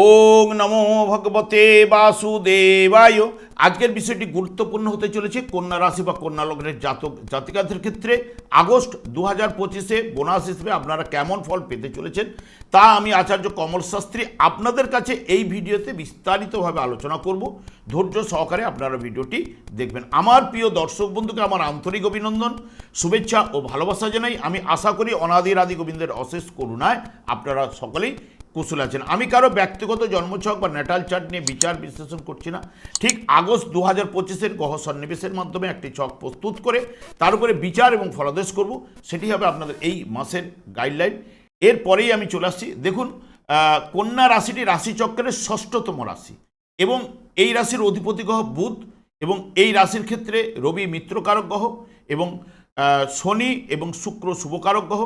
ওং নমো ভগবতে বাসুদেবায়। আজকের বিষয়টি গুরুত্বপূর্ণ হতে চলেছে কন্যা রাশি বা কন্যা লগ্নের জাতক জাতিকাদের ক্ষেত্রে। আগস্ট দু হাজার পঁচিশে বোনাস হিসেবে আপনারা কেমন ফল পেতে চলেছেন তা আমি আচার্য কমল শাস্ত্রী আপনাদের কাছে এই ভিডিওতে বিস্তারিতভাবে আলোচনা করব। ধৈর্য সহকারে আপনারা ভিডিওটি দেখবেন। আমার প্রিয় দর্শক বন্ধুকে আমার আন্তরিক অভিনন্দন, শুভেচ্ছা ও ভালোবাসা জানাই। আমি আশা করি অনাদির আদি গোবিন্দের অশেষ করুণায় আপনারা সকলেই কুশল আছেন। আমি কারও ব্যক্তিগত জন্মছক বা ন্যাটাল চার্ট নিয়ে বিচার বিশ্লেষণ করছি না। ঠিক আগস্ট দু হাজার পঁচিশের গহ সন্নিবেশের মাধ্যমে একটি ছক প্রস্তুত করে তার উপরে বিচার এবং ফলাদেশ করব। সেটি হবে আপনাদের এই মাসের গাইডলাইন এরপরেই আমি চলে আসছি। দেখুন কন্যা রাশিটি রাশিচক্রের ষষ্ঠতম রাশি এবং এই রাশির অধিপতি গ্রহ বুধ এবং এই রাশির ক্ষেত্রে রবি মিত্রকারক গ্রহ এবং শনি এবং শুক্র শুভকারক গ্রহ।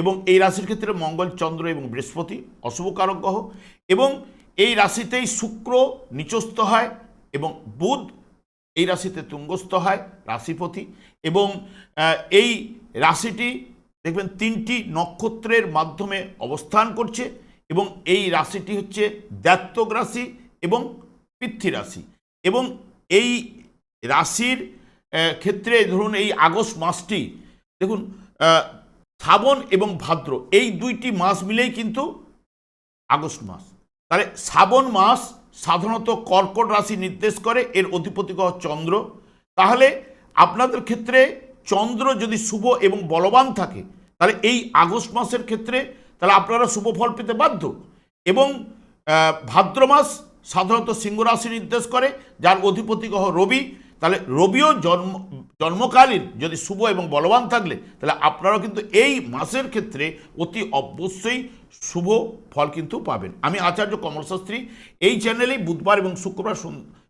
এবং এই রাশির ক্ষেত্রে মঙ্গল, চন্দ্র এবং বৃহস্পতি অশুভকারক গ্রহ এবং এই রাশিতেই শুক্র নিচস্থ হয় এবং বুধ এই রাশিতে তুঙ্গস্থ হয়, রাশিপতি এবং এই রাশিটি দেখবেন তিনটি নক্ষত্রের মাধ্যমে অবস্থান করছে এবং এই রাশিটি হচ্ছে দ্যাত্তক রাশি এবং পৃথ্বী রাশি এবং এই রাশির ক্ষেত্রে ধরুন এই আগস্ট মাসটি, দেখুন শ্রাবণ এবং ভাদ্র, এই দুইটি মাস মিলেই কিন্তু আগস্ট মাস। তাহলে শ্রাবণ মাস সাধারণত কর্কট রাশি নির্দেশ করে, এর অধিপতি গ্রহ চন্দ্র। তাহলে আপনাদের ক্ষেত্রে চন্দ্র যদি শুভ এবং বলবান থাকে, তাহলে এই আগস্ট মাসের ক্ষেত্রে তাহলে আপনারা শুভ ফল পেতে বাধ্য। এবং ভাদ্র মাস সাধারণত সিংহ রাশি নির্দেশ করে, যার অধিপতি গ্রহ রবি। তাহলে রবিও জন্ম জন্মকালীন যদি শুভ এবং বলবান থাকলে, তাহলে আপনারাও কিন্তু এই মাসের ক্ষেত্রে অতি অবশ্যই শুভ ফল কিন্তু পাবেন। আমি আচার্য কমলশাস্ত্রী, এই চ্যানেলেই বুধবার এবং শুক্রবার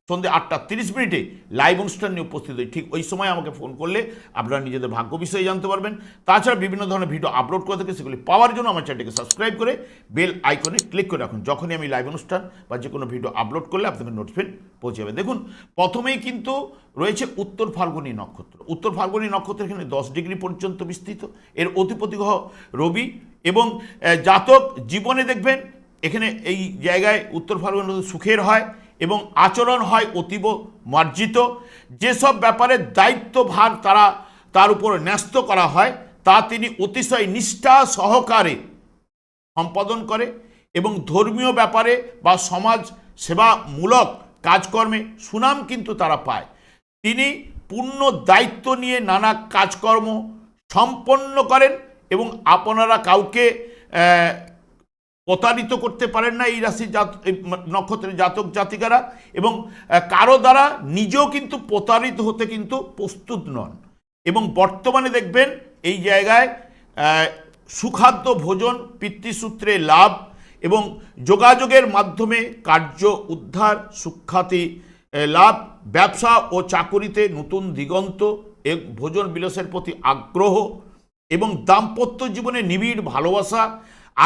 সন্ধ্যে আটটা তিরিশ মিনিটে লাইভ অনুষ্ঠান নিয়ে উপস্থিত হই। ঠিক ওই সময় আমাকে ফোন করলে আপনারা নিজেদের ভাগ্য বিষয়ে জানতে পারবেন। তাছাড়া বিভিন্ন ধরনের ভিডিও আপলোড করে থাকে, সেগুলি পাওয়ার জন্য আমার চ্যানেলটিকে সাবস্ক্রাইব করে বেল আইকনে ক্লিক করে রাখুন। যখনই আমি লাইভ অনুষ্ঠান বা যে কোনো ভিডিও আপলোড করলে আপনাদের নোটিফিকেশন পৌঁছে যাবে। দেখুন, প্রথমেই কিন্তু রয়েছে উত্তর ফাল্গুনী নক্ষত্র। উত্তর ফাল্গুনী নক্ষত্র এখানে দশ ডিগ্রি পর্যন্ত বিস্তৃত। এর অধিপতি গ্রহ রবি এবং জাতক জীবনে দেখবেন, এখানে এই জায়গায় উত্তর ফাল্গুনী সুখের হয় এবং আচরণ হয় অতীব মার্জিত। যেসব ব্যাপারে দায়িত্বভার তারা তার উপর ন্যস্ত করা হয়, তা তিনি অতিশয় নিষ্ঠা সহকারে সম্পাদন করে এবং ধর্মীয় ব্যাপারে বা সমাজ সেবামূলক কাজকর্মে সুনাম কিন্তু তারা পায়। তিনি পূর্ণ দায়িত্ব নিয়ে নানা কাজকর্ম সম্পন্ন করেন এবং আপনারা কাউকে প্রতারিত করতে পারেন না এই রাশির জাত নক্ষত্রের জাতক জাতিকারা এবং কারও দ্বারা নিজেও কিন্তু প্রতারিত হতে কিন্তু প্রস্তুত নন। এবং বর্তমানে দেখবেন এই জায়গায় সুখাদ্য ভোজন, পিতৃসূত্রে লাভ এবং যোগাযোগের মাধ্যমে কার্য উদ্ধার, সুখ্যাতি লাভ, ব্যবসা ও চাকুরিতে নতুন দিগন্ত ভোজন বিলাসের প্রতি আগ্রহ এবং দাম্পত্য জীবনে নিবিড় ভালোবাসা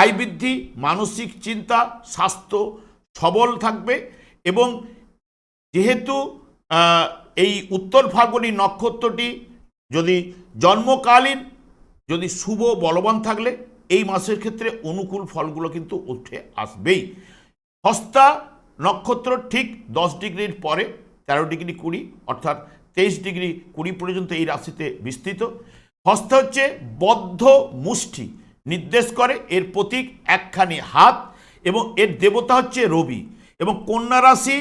আয় বৃদ্ধি, মানসিক চিন্তা, স্বাস্থ্য সবল থাকবে এবং যেহেতু এই উত্তর ফাল্গুনী নক্ষত্রটি যদি জন্মকালীন, যদি শুভ বলবান থাকলে, এই মাসের ক্ষেত্রে অনুকূল ফলগুলো কিন্তু উঠে আসবেই। হস্তা নক্ষত্র ঠিক দশ ডিগ্রির পরে, তেরো ডিগ্রি কুড়ি, অর্থাৎ তেইশ ডিগ্রি কুড়ি পর্যন্ত এই রাশিতে বিস্তৃত। হস্ত হচ্ছে বদ্ধ মুষ্টি নির্দেশ করে, এর প্রতীক একখানি হাত এবং এর দেবতা হচ্ছে রবি। এবং কন্যা রাশি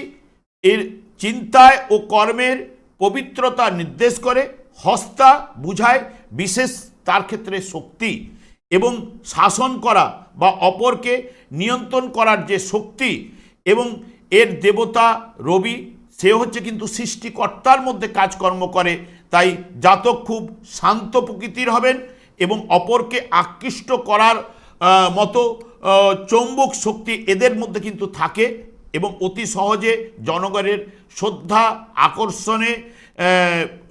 এর চিন্তায় ও কর্মের পবিত্রতা নির্দেশ করে, হস্তা বুঝায়, বিশেষ তার ক্ষেত্রে শক্তি এবং শাসন করা বা অপরকে নিয়ন্ত্রণ করার যে শক্তি এবং এর দেবতা রবি, সে হচ্ছে কিন্তু সৃষ্টিকর্তার মধ্যে কাজকর্ম করে। তাই জাতক খুব শান্ত প্রকৃতির হবেন এবং অপরকে আকৃষ্ট করার মতো চৌম্বক শক্তি এদের মধ্যে কিন্তু থাকে এবং অতি সহজে জনগণের শ্রদ্ধা আকর্ষণে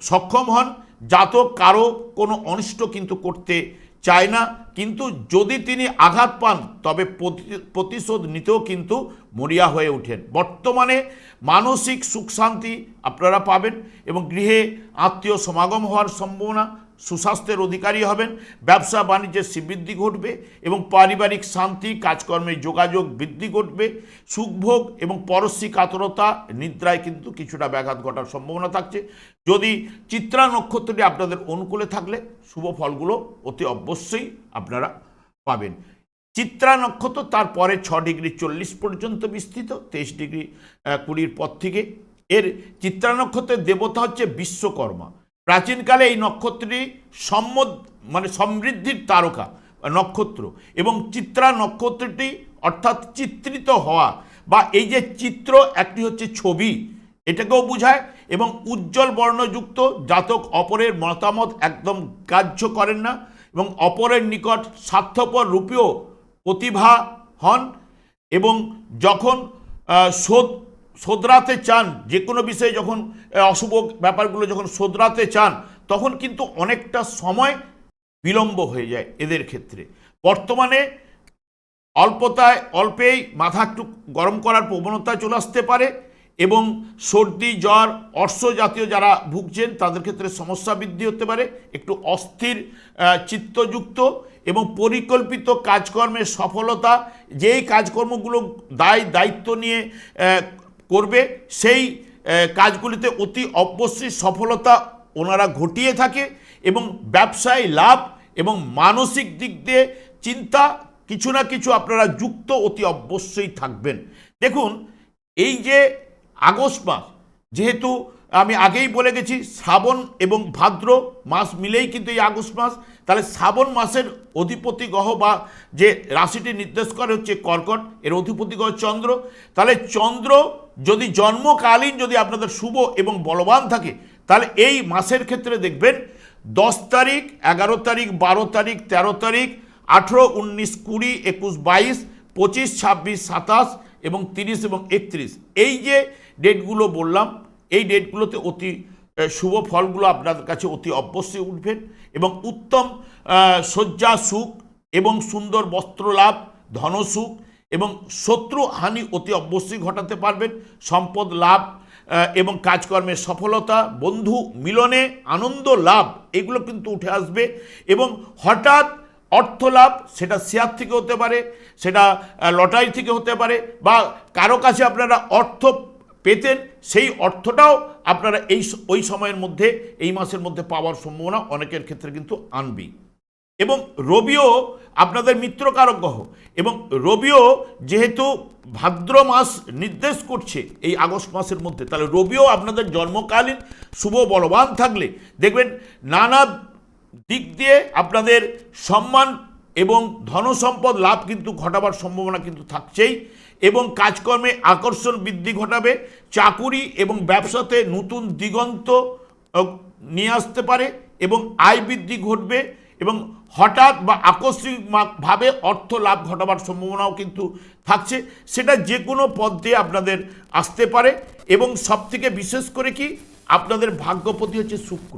সক্ষম হন। জাতক কারও কোনো অনিষ্ট কিন্তু করতে চায় না। কিন্তু যদি তিনি আঘাত পান, তবে প্রতি- প্রতিশোধ নিতেও কিন্তু মরিয়া হয়ে ওঠেন। বর্তমানে মানসিক সুখ শান্তি আপনারা পাবেন এবং গৃহে আত্মীয় সমাগম হওয়ার সম্ভাবনা সুস্বাস্থ্যের অধিকারী হবেন, ব্যবসা বাণিজ্যের শ্রীবৃদ্ধি ঘটবে এবং পারিবারিক শান্তি, কাজকর্মে যোগাযোগ বৃদ্ধি ঘটবে। সুখভোগ এবং পরশ্রী কাতরতা নিদ্রায় কিন্তু কিছুটা ব্যাঘাত ঘটার সম্ভাবনা থাকছে। যদি চিত্রা নক্ষত্রটি আপনাদের অনুকূলে থাকলে শুভ ফলগুলো অতি অবশ্যই আপনারা পাবেন। চিত্রা নক্ষত্র তারপরে ছ ডিগ্রি চল্লিশ পর্যন্ত বিস্তৃত, তেইশ ডিগ্রি কুড়ির পর থেকে। এর চিত্রা নক্ষত্রের দেবতা হচ্ছে বিশ্বকর্মা। প্রাচীনকালে এই নক্ষত্রটি সম্মদ মানে সমৃদ্ধির তারকা, নক্ষত্র। এবং চিত্রা নক্ষত্রটি অর্থাৎ চিত্রিত হওয়া বা এই যে চিত্র, একটি হচ্ছে ছবি, এটাকেও বোঝায় এবং উজ্জ্বল বর্ণযুক্ত জাতক অপরের মতামত একদম গ্রাহ্য করেন না এবং অপরের নিকট স্বার্থপর রূপেও প্রতিভা হন এবং যখন শোধ শোধরাতে চান, যে কোনো বিষয়ে যখন অশুভ ব্যাপারগুলো যখন শোধরাতে চান, তখন কিন্তু অনেকটা সময় বিলম্ব হয়ে যায় এদের ক্ষেত্রে। বর্তমানে অল্পতায়, অল্পেই মাথা একটু গরম করার প্রবণতা চলে আসতে পারে এবং সর্দি, জ্বর, অর্শ জাতীয় যারা ভুগছেন, তাদের ক্ষেত্রে সমস্যা বৃদ্ধি হতে পারে, একটু অস্থির চিত্তযুক্ত এবং পরিকল্পিত কাজকর্মের সফলতা, যেই কাজকর্মগুলো দায়, দায়িত্ব নিয়ে করবে, সেই কাজগুলিতে অতি অবশ্যই সফলতা ওনারা ঘটিয়ে থাকে এবং ব্যবসায় লাভ এবং মানসিক দিক দিয়ে চিন্তা কিছু না কিছু আপনারা যুক্ত অতি অবশ্যই থাকবেন। দেখুন, এই যে আগস্ট মাস, যেহেতু আমি আগেই বলে গেছি, শ্রাবণ এবং ভাদ্র মাস মিলেই কিন্তু এই আগস্ট মাস তাহলে শ্রাবণ মাসের অধিপতি গ্রহ বা যে রাশিটি নির্দেশ করে হচ্ছে কর্কট, এর অধিপতি গ্রহ চন্দ্র। তাহলে চন্দ্র যদি জন্মকালীন যদি আপনাদের শুভ এবং বলবান থাকে, তাহলে এই মাসের ক্ষেত্রে দেখবেন দশ তারিখ, এগারো তারিখ, বারো তারিখ, তেরো তারিখ, আঠেরো, উনিশ, কুড়ি, একুশ, বাইশ, পঁচিশ, ছাব্বিশ, সাতাশ এবং তিরিশ এবং একত্রিশ। এই যে ডেটগুলো বললাম, এই ডেটগুলোতে অতি শুভ ফলগুলো আপনাদের কাছে অতি অবশ্যই উঠবেন এবং উত্তম শয্যা সুখ এবং সুন্দর বস্ত্র লাভ ধনসুখ এবং শত্রু হানি অতি অবশ্যই ঘটাতে পারবেন। সম্পদ লাভ এবং কাজকর্মের সফলতা, বন্ধু, মিলনে আনন্দ লাভ, এগুলো কিন্তু উঠে আসবে এবং হঠাৎ অর্থ লাভ, সেটা শেয়ার থেকে হতে পারে, সেটা লটারি থেকে হতে পারে বা কারও কাছে আপনারা অর্থ পেতেন, সেই অর্থটাও আপনারা এই ওই সময়ের মধ্যে, এই মাসের মধ্যে পাওয়ার সম্ভাবনা অনেকের ক্ষেত্রে কিন্তু আনবেই। এবং রবিও আপনাদের মিত্রকারক গ্রহ। এবং রবিও যেহেতু ভাদ্র মাস নির্দেশ করছে এই আগস্ট মাসের মধ্যে, তাহলে রবিও আপনাদের জন্মকালীন শুভ বলবান থাকলে, দেখবেন নানা দিক দিয়ে আপনাদের সম্মান এবং ধনসম্পদ লাভ কিন্তু ঘটাবার সম্ভাবনা কিন্তু থাকছেই। এবং কাজকর্মে আকর্ষণ বৃদ্ধি ঘটাবে, চাকুরি এবং ব্যবসাতে নতুন দিগন্ত নিয়ে আসতে পারে এবং আয় বৃদ্ধি ঘটবে এবং হঠাৎ বা আকস্মিকভাবে অর্থ লাভ ঘটাবার সম্ভাবনাও কিন্তু থাকছে। সেটা যে কোনো পদ দিয়ে আপনাদের আসতে পারে এবং সবথেকে বিশেষ করে কি? আপনাদের ভাগ্যপতি হচ্ছে শুক্র।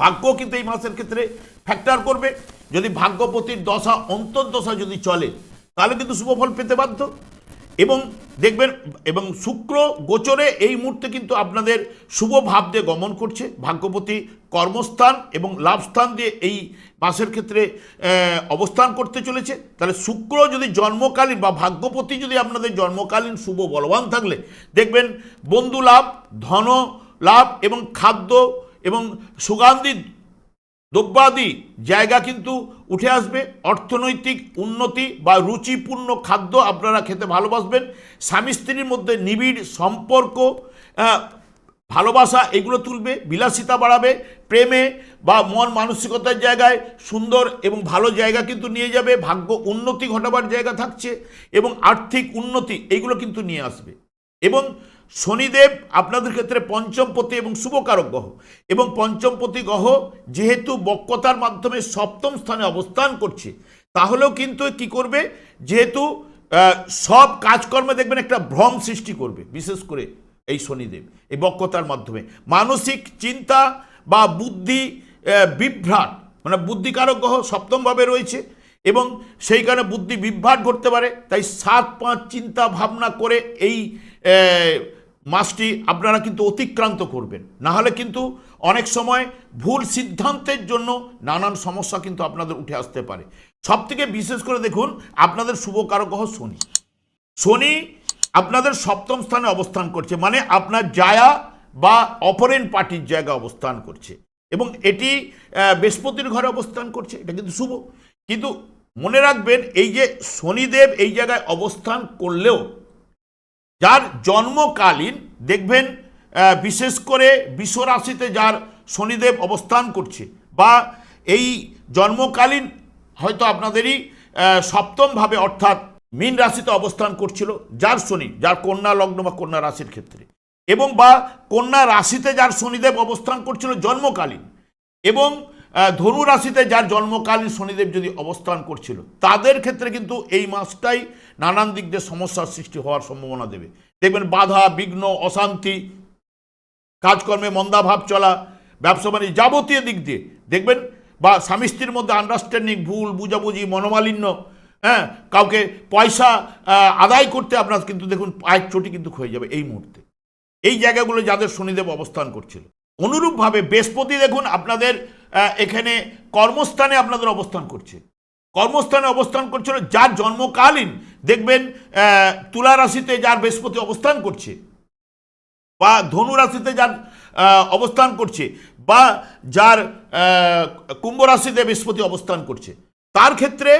ভাগ্য কিন্তু এই মাসের ক্ষেত্রে ফ্যাক্টর করবে। যদি ভাগ্যপতির দশা, অন্তর্দশা যদি চলে তাহলে কিন্তু শুভফল পেতে বাধ্য। এবং দেখবেন, এবং শুক্র গোচরে এই মুহূর্তে কিন্তু আপনাদের শুভ ভাব দিয়ে গমন করছে। ভাগ্যপতি কর্মস্থান এবং লাভস্থান দিয়ে এই মাসের ক্ষেত্রে অবস্থান করতে চলেছে। তাহলে শুক্র যদি জন্মকালীন বা ভাগ্যপতি যদি আপনাদের জন্মকালীন শুভ বলবান থাকলে, দেখবেন বন্ধু লাভ, ধন লাভ এবং খাদ্য এবং সুগন্ধি দ্রব্যাদি জায়গা কিন্তু উঠে আসবে। অর্থনৈতিক উন্নতি বা রুচিপূর্ণ খাদ্য আপনারা খেতে ভালোবাসবেন। স্বামী স্ত্রীর মধ্যে নিবিড় সম্পর্ক ভালোবাসা এগুলো তুলবে, বিলাসিতা বাড়াবে, প্রেমে বা মন মানসিকতার জায়গায় সুন্দর এবং ভালো জায়গা কিন্তু নিয়ে যাবে, ভাগ্য উন্নতি ঘটাবার জায়গা থাকছে এবং আর্থিক উন্নতি এগুলো কিন্তু নিয়ে আসবে। এবং শনিদেব আপনাদের ক্ষেত্রে পঞ্চমপতি এবং শুভকারক গ্রহ। এবং পঞ্চমপতি গ্রহ যেহেতু বক্রতার মাধ্যমে সপ্তম স্থানে অবস্থান করছে, তাহলেও কিন্তু কি করবে? যেহেতু সব কাজকর্মে দেখবেন একটা ভ্রম সৃষ্টি করবে, বিশেষ করে এই শনিদেব, এই বক্রতার মাধ্যমে। মানসিক চিন্তা বা বুদ্ধি বিভ্রাট মানে বুদ্ধিকারক গ্রহ সপ্তমভাবে রয়েছে এবং সেই কারণে বুদ্ধি বিভ্রাট ঘটতে পারে। তাই সাত পাঁচ চিন্তা ভাবনা করে এই মাসটি আপনারা কিন্তু অতিক্রান্ত করবেন। না হলে কিন্তু অনেক সময় ভুল সিদ্ধান্তের জন্য নানান সমস্যা কিন্তু আপনাদের উঠে আসতে পারে। সব থেকে বিশেষ করে দেখুন, আপনাদের শুভ কারক গ্রহ শনি। শনি আপনাদের সপ্তম স্থানে অবস্থান করছে মানে আপনার জায়া বা অপরেন পার্টির জায়গায় অবস্থান করছে। এবং এটি বৃহস্পতির ঘরে অবস্থান করছে, এটা কিন্তু শুভ। কিন্তু মনে রাখবেন, এই যে শনিদেব এই জায়গায় অবস্থান করলেও যার জন্মকালীন, দেখবেন বিশেষ করে বিশ্বরাশিতে যার শনিদেব অবস্থান করছে বা এই জন্মকালীন হয়তো আপনাদেরই সপ্তমভাবে অর্থাৎ মীন রাশিতে অবস্থান করছিল যার শনি, যার কন্যা লগ্ন বা কন্যা রাশির ক্ষেত্রে এবং বা কন্যা রাশিতে যার শনিদেব অবস্থান করছিল জন্মকালীন এবং ধনু রাশিতে যার জন্মকালীন শনিদেব যদি অবস্থান করছিল, তাদের ক্ষেত্রে কিন্তু এই মাসটাই নানান দিক দিয়ে সমস্যার সৃষ্টি হওয়ার সম্ভাবনা দেবে। দেখবেন বাধা, বিঘ্ন, অশান্তি, কাজকর্মে মন্দাভাব চলা, ব্যবসা বাণিজ্য যাবতীয় দিক দিয়ে দেখবেন বা স্বামী স্ত্রীর মধ্যে আন্ডারস্ট্যান্ডিং ভুল, বুঝাবুঝি, মনোমালিন্য হ্যাঁ কাউকে পয়সা আদায় করতে আপনার কিন্তু দেখুন পায়ের চটি কিন্তু হয়ে যাবে এই মুহূর্তে। এই জায়গাগুলো যাদের শনিদেব অবস্থান করছিল। অনুরূপভাবে বৃহস্পতি দেখুন আপনাদের এখানে কর্মস্থানে আপনাদের অবস্থান করছে। কর্মস্থানে অবস্থান করছিল যার জন্মকালীন, দেখবেন তুলা রাশিতে যার বৃহস্পতি অবস্থান করছে, বা ধনু রাশিতে যার অবস্থান করছে, বা যার কুম্ভ রাশিতে বৃহস্পতি অবস্থান করছে। তার ক্ষেত্রে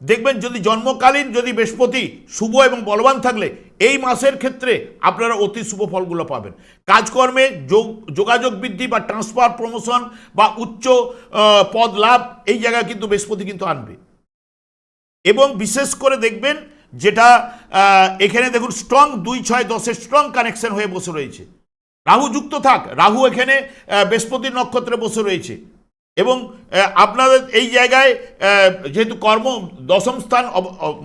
দেখবেন যদি জন্মকালীন যদি বৃহস্পতি শুভ এবং বলবান থাকলে এই মাসের ক্ষেত্রে আপনারা অতি শুভ ফলগুলো পাবেন। কাজকর্মে যোগ যোগাযোগ বৃদ্ধি বা ট্রান্সফার প্রমোশন বা উচ্চ পদ লাভ এই জায়গায় কিন্তু বৃহস্পতি কিন্তু আনবে। এবং বিশেষ করে দেখবেন যেটা এখানে দেখুন স্ট্রং দুই ছয় দশের স্ট্রং কানেকশন হয়ে বসে রয়েছে। রাহু যুক্ত থাক রাহু এখানে আহ, বৃহস্পতির নক্ষত্রে বসে রয়েছে। এবং আপনাদের এই জায়গায় যেহেতু কর্ম দশম স্থান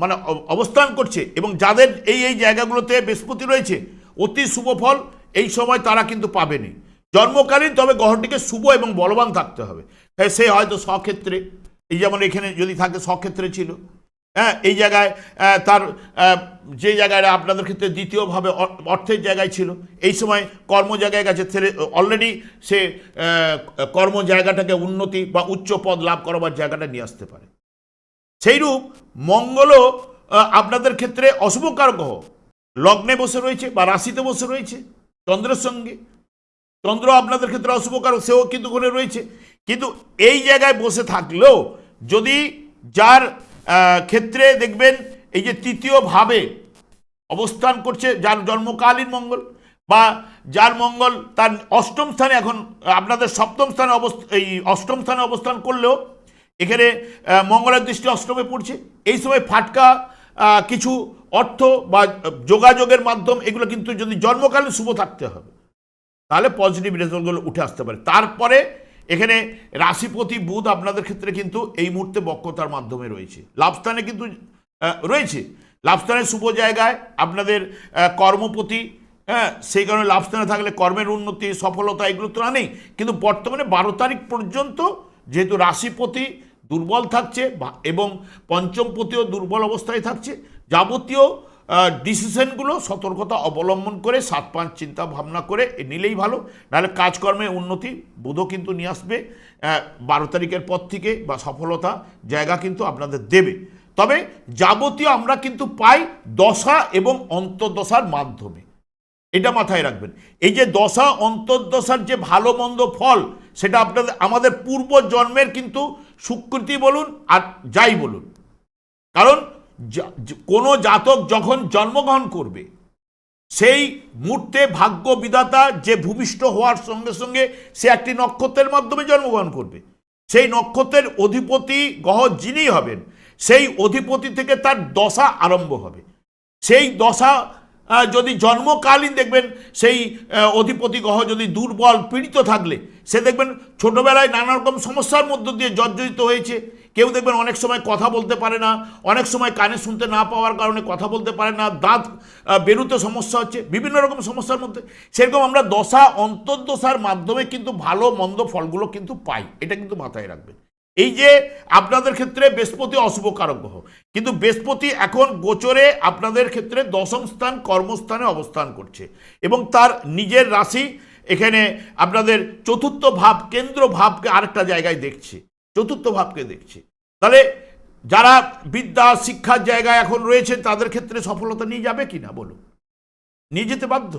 মানে অবস্থান করছে এবং যাদের এই এই জায়গাগুলোতে বৃহস্পতি রয়েছে, অতি শুভ ফল এই সময় তারা কিন্তু পাবেনি। জন্মকালীন তবে গ্রহটিকে শুভ এবং বলবান থাকতে হবে। সে হয়তো স্বক্ষেত্রে, এই যেমন এখানে যদি থাকে স্বক্ষেত্রে ছিল। হ্যাঁ এই জায়গায় তার যে জায়গায় আপনাদের ক্ষেত্রে দ্বিতীয়ভাবে অর্থের জায়গায় ছিল, এই সময় কর্ম জায়গায় গেছে অলরেডি সে কর্ম জায়গাটাকে উন্নতি বা উচ্চ পদ লাভ করবার জায়গাটা নিয়ে আসতে পারে। সেইরূপ মঙ্গলও আপনাদের ক্ষেত্রে অশুভকার গ্রহ লগ্নে বসে রয়েছে বা রাশিতে বসে রয়েছে, চন্দ্রের সঙ্গে। চন্দ্র আপনাদের ক্ষেত্রে অশুভকার সেও কিন্তু ওখানে রয়েছে। কিন্তু এই জায়গায় বসে থাকলেও যদি যার ক্ষেত্রে দেখবেন এই যে তৃতীয়ভাবে অবস্থান করছে, যার জন্মকালীন মঙ্গল বা যার মঙ্গল তার অষ্টম স্থানে এখন, আপনাদের সপ্তম স্থানে অবস্থ, এই অষ্টম স্থানে অবস্থান করলেও এখানে মঙ্গলের দৃষ্টি অষ্টমে পড়ছে। এই সময় ফাটকা কিছু অর্থ বা যোগাযোগের মাধ্যম এগুলো কিন্তু যদি জন্মকালীন শুভ থাকতে হবে, তাহলে পজিটিভ রেজাল্টগুলো উঠে আসতে পারে। তারপরে এখানে রাশিপতি বুধ আপনাদের ক্ষেত্রে কিন্তু এই মুহূর্তে বক্রতার মাধ্যমে রয়েছে। লাভস্থানে কিন্তু রয়েছে। লাভস্থানের শুভ জায়গায় আপনাদের কর্মপতি হ্যাঁ সেই কারণে লাভস্থানে থাকলে কর্মের উন্নতি, সফলতা এগুলো তো নেই কিন্তু বর্তমানে বারো তারিখ পর্যন্ত যেহেতু রাশিপতি দুর্বল থাকছে এবং পঞ্চমপতিও দুর্বল অবস্থায় থাকছে, যাবতীয় ডিসিশনগুলো সতর্কতা অবলম্বন করে সাত পাঁচ চিন্তা ভাবনা করে নিলেই ভালো। নাহলে কাজকর্মে উন্নতি বোধও কিন্তু নিয়ে আসবে। বারো তারিখের পর থেকে বা সফলতা জায়গা কিন্তু আপনাদের দেবে। তবে যাবতীয় আমরা কিন্তু পাই দশা এবং অন্তর্দশার মাধ্যমে। এটা মাথায় রাখবেন। এই যে দশা, অন্তর্দশার যে ভালো মন্দ ফল, সেটা আপনাদের, আমাদের পূর্ব জন্মের কিন্তু স্বীকৃতি বলুন আর যাই বলুন। কারণ কোনো জাতক যখন জন্মগ্রহণ করবে, সেই মুহূর্তে ভাগ্য বিধাতা যে ভূমিষ্ঠ হওয়ার সঙ্গে সঙ্গে সে একটি নক্ষত্রের মাধ্যমে জন্মগ্রহণ করবে। সেই নক্ষত্রের অধিপতি গ্রহ যিনি হবেন, সেই অধিপতি থেকে তার দশা আরম্ভ হবে। সেই দশা যদি জন্মকালীন দেখবেন, সেই অধিপতি গ্রহ যদি দুর্বল, পীড়িত থাকলে, সে দেখবেন ছোটবেলায় নানা রকম সমস্যার মধ্য দিয়ে জর্জরিত হয়েছে। কেউ দেখবেন অনেক সময় কথা বলতে পারে না, অনেক সময় কানে শুনতে না পাওয়ার কারণে কথা বলতে পারে না, দাঁত বেরুতে সমস্যা হচ্ছে, বিভিন্ন রকম সমস্যার মধ্যে। সেরকম আমরা দশা, অন্তর্দশার মাধ্যমে কিন্তু ভালো, মন্দ ফলগুলো কিন্তু পাই, এটা কিন্তু মাথায় রাখবেন। এই যে আপনাদের ক্ষেত্রে বৃহস্পতি অশুভ কারক গ্রহ, কিন্তু বৃহস্পতি এখন গোচরে আপনাদের ক্ষেত্রে দশম স্থান কর্মস্থানে অবস্থান করছে এবং তার নিজের রাশি এখানে আপনাদের চতুর্থ ভাব, কেন্দ্র ভাবকে আরেকটা জায়গায় দেখছে। চতুর্থ ভাবকে দেখছে। তাহলে যারা বিদ্যা, শিক্ষার জায়গায় এখন রয়েছে, তাদের ক্ষেত্রে সফলতা নিয়ে যাবে কি না বলুন? নিয়ে যেতে বাধ্য?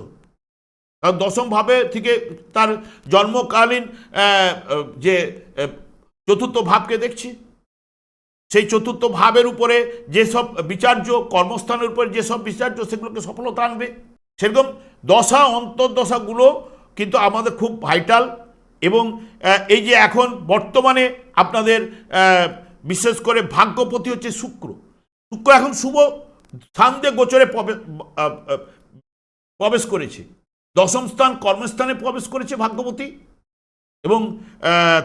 কারণ দশম ভাবে থেকে তার জন্মকালীন যে চতুর্থ ভাবকে দেখছি। সেই চতুর্থ ভাবের উপরে যেসব বিচার্য, কর্মস্থানের উপরে যেসব বিচার্য, সেগুলোকে সফলতা আনবে। সেরকম দশা, অন্তর্দশাগুলো কিন্তু আমাদের খুব ভাইটাল এবং এই যে এখন বর্তমানে আপনাদের বিশেষ করে ভাগ্যপতি হচ্ছে শুক্র। শুক্র এখন শুভ স্থান দিয়ে গোচরে প্রবেশ করেছে। দশম স্থান কর্মস্থানে প্রবেশ করেছে ভাগ্যবতী এবং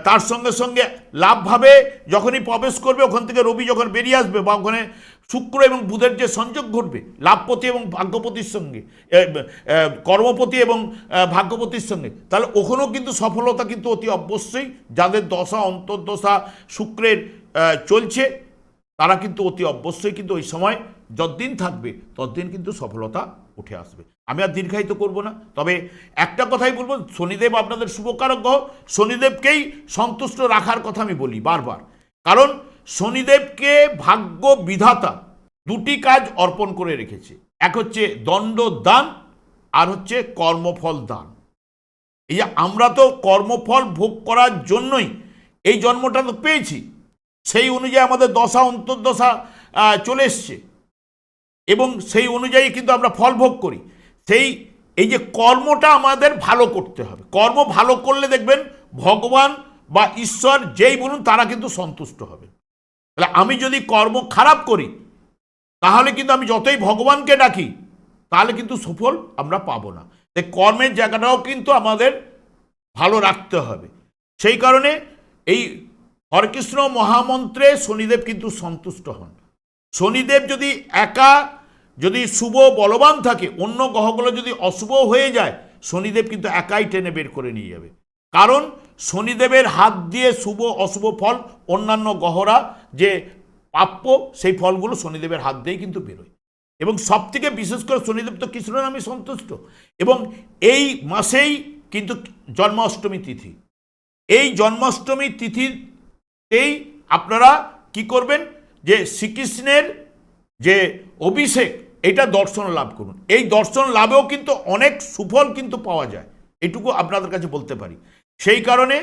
তার সঙ্গে সঙ্গে লাভভাবে যখনই প্রবেশ করবে, ওখান থেকে রবি যখন বেরিয়ে আসবে বা ওখানে শুক্র এবং বুধের যে সংযোগ ঘটবে, লাভপতি এবং ভাগ্যপতির সঙ্গে কর্মপতি এবং ভাগ্যপতির সঙ্গে, তাহলে ওখানেও কিন্তু সফলতা কিন্তু অতি অবশ্যই, যাদের দশা, অন্তর্দশা শুক্রের চলছে, তারা কিন্তু অতি অবশ্যই কিন্তু ওই সময় যতদিন থাকবে, ততদিন কিন্তু সফলতা উঠে আসবে। আমি আর দীর্ঘায়িত করব না, তবে একটা কথাই বলব, শনিদেব আপনাদের শুভকারক গ্রহ, শনিদেবকেই সন্তুষ্ট রাখার কথা আমি বলি বারবার। কারণ শনিদেবকে ভাগ্য বিধাতা দুটি কাজ অর্পণ করে রেখেছে। এক হচ্ছে দণ্ড দান, আর হচ্ছে কর্মফল দান। এই যে আমরা তো কর্মফল ভোগ করার জন্যই এই জন্মটা তো পেয়েছি, সেই অনুযায়ী আমাদের দশা, অন্তর্দশা চলে এসছে। এবং সেই অনুযায়ী কিন্তু আমরা ফল ভোগ করি। সেই, এই যে কর্মটা আমাদের ভালো করতে হবে। কর্ম ভালো করলে দেখবেন ভগবান বা ঈশ্বর যেই বলুন তারা কিন্তু সন্তুষ্ট হবে। তাহলে আমি যদি কর্ম খারাপ করি, তাহলে কিন্তু আমি যতই ভগবানকে ডাকি, তাহলে কিন্তু সুফল আমরা পাবো না। তাই কর্মের জায়গাটাও কিন্তু আমাদের ভালো রাখতে হবে। সেই কারণে এই হরকৃষ্ণ মহামন্ত্রে শনিদেব কিন্তু সন্তুষ্ট হন। শনিদেব যদি একা যদি শুভ বলবান থাকে, অন্য গ্রহগুলো যদি অশুভ হয়ে যায়, শনিদেব কিন্তু একাই টেনে বের করে নিয়ে যাবে। কারণ শনিদেবের হাত দিয়ে শুভ, অশুভ ফল, অন্যান্য গহরা যে প্রাপ্য, সেই ফলগুলো শনিদেবের হাত দিয়েই কিন্তু বেরোয়। এবং সব থেকে বিশেষ করে শনিদেব তো কৃষ্ণ নামে সন্তুষ্ট। এবং এই মাসেই কিন্তু জন্মাষ্টমী তিথি। এই জন্মাষ্টমী তিথিতেই আপনারা কি করবেন? যে শ্রীকৃষ্ণের যে অভিষেক, এটা দর্শন লাভ করুন। এই দর্শন লাভেও কিন্তু অনেক সুফল কিন্তু পাওয়া যায়। এটুকু আপনাদের কাছে বলতে পারি। সেই কারণে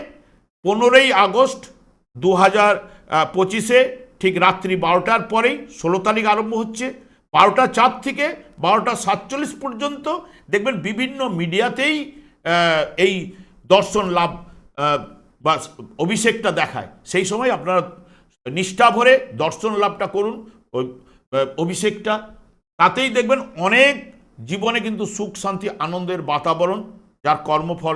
পনেরোই আগস্ট দু হাজার পঁচিশে ঠিক রাত্রি বারোটার পরেই ষোলো তারিখ আরম্ভ হচ্ছে। বারোটা চার থেকে বারোটা সাতচল্লিশ পর্যন্ত দেখবেন বিভিন্ন মিডিয়াতেই এই দর্শন লাভ বা অভিষেকটা দেখায়। সেই সময় আপনারা নিষ্ঠা ভরে দর্শন লাভটা করুন ওই অভিষেকটা। তাতেই দেখবেন অনেক জীবনে কিন্তু সুখ শান্তি আনন্দের বাতাবরণ, যার কর্মফল